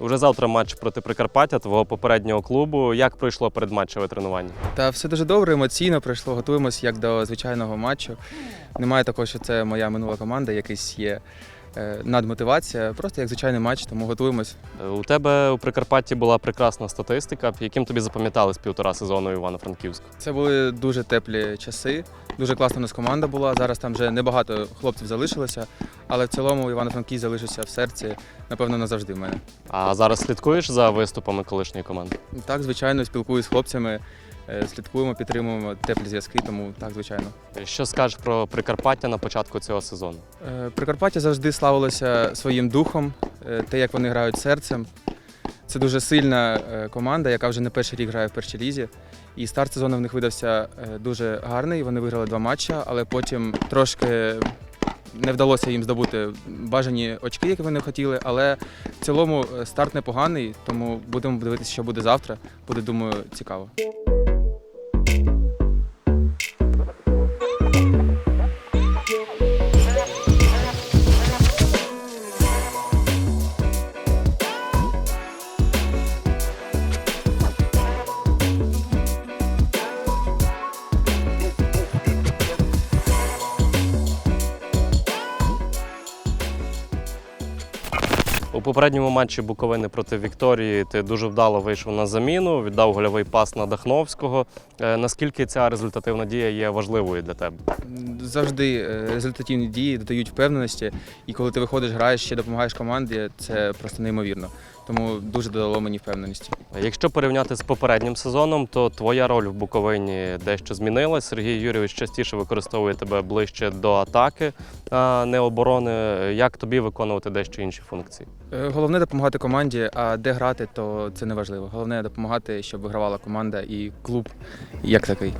Уже завтра матч проти Прикарпаття, твого попереднього клубу. Як пройшло передматчеве тренування? Та все дуже добре, емоційно пройшло. Готуємось як до звичайного матчу. Немає такого, що це моя минула команда, якийсь є надмотивація. Просто як звичайний матч, тому готуємось. Е, У тебе у Прикарпатті була прекрасна статистика, яким тобі запам'ятались півтора сезону Івано-Франківську. Це були дуже теплі часи. Дуже класна у нас команда була. Зараз там вже небагато хлопців залишилося, але в цілому Івано-Франківськ залишився в серці, напевно, назавжди в мене. А зараз слідкуєш за виступами колишньої команди? Так, звичайно, спілкуюсь з хлопцями, е, слідкуємо, підтримуємо теплі зв'язки, тому так, звичайно. Що скажеш про Прикарпаття на початку цього сезону? Е, Прикарпаття завжди славилося своїм духом, е, те, як вони грають серцем. Це дуже сильна е, команда, яка вже не перший рік грає в першій лізі. І старт сезону в них видався е, дуже гарний. Вони виграли два матчі, але потім трошки не вдалося їм здобути бажані очки, які вони хотіли. Але в цілому е, старт непоганий, тому будемо дивитися, що буде завтра. Буде, думаю, цікаво. У попередньому матчі Буковини проти Вікторії ти дуже вдало вийшов на заміну, віддав гольовий пас на Дахновського. Е, Наскільки ця результативна дія є важливою для тебе? Завжди е, результативні дії додають впевненості, і коли ти виходиш, граєш, ще допомагаєш команді, це просто неймовірно. Тому дуже додало мені впевненості. Якщо порівняти з попереднім сезоном, то твоя роль в Буковині дещо змінилась. Сергій Юрійович частіше використовує тебе ближче до атаки, а не оборони. Як тобі виконувати дещо інші функції? Е, Головне допомагати команді, а де грати, то це не важливо. Головне допомагати, щоб вигравала команда і клуб як такий.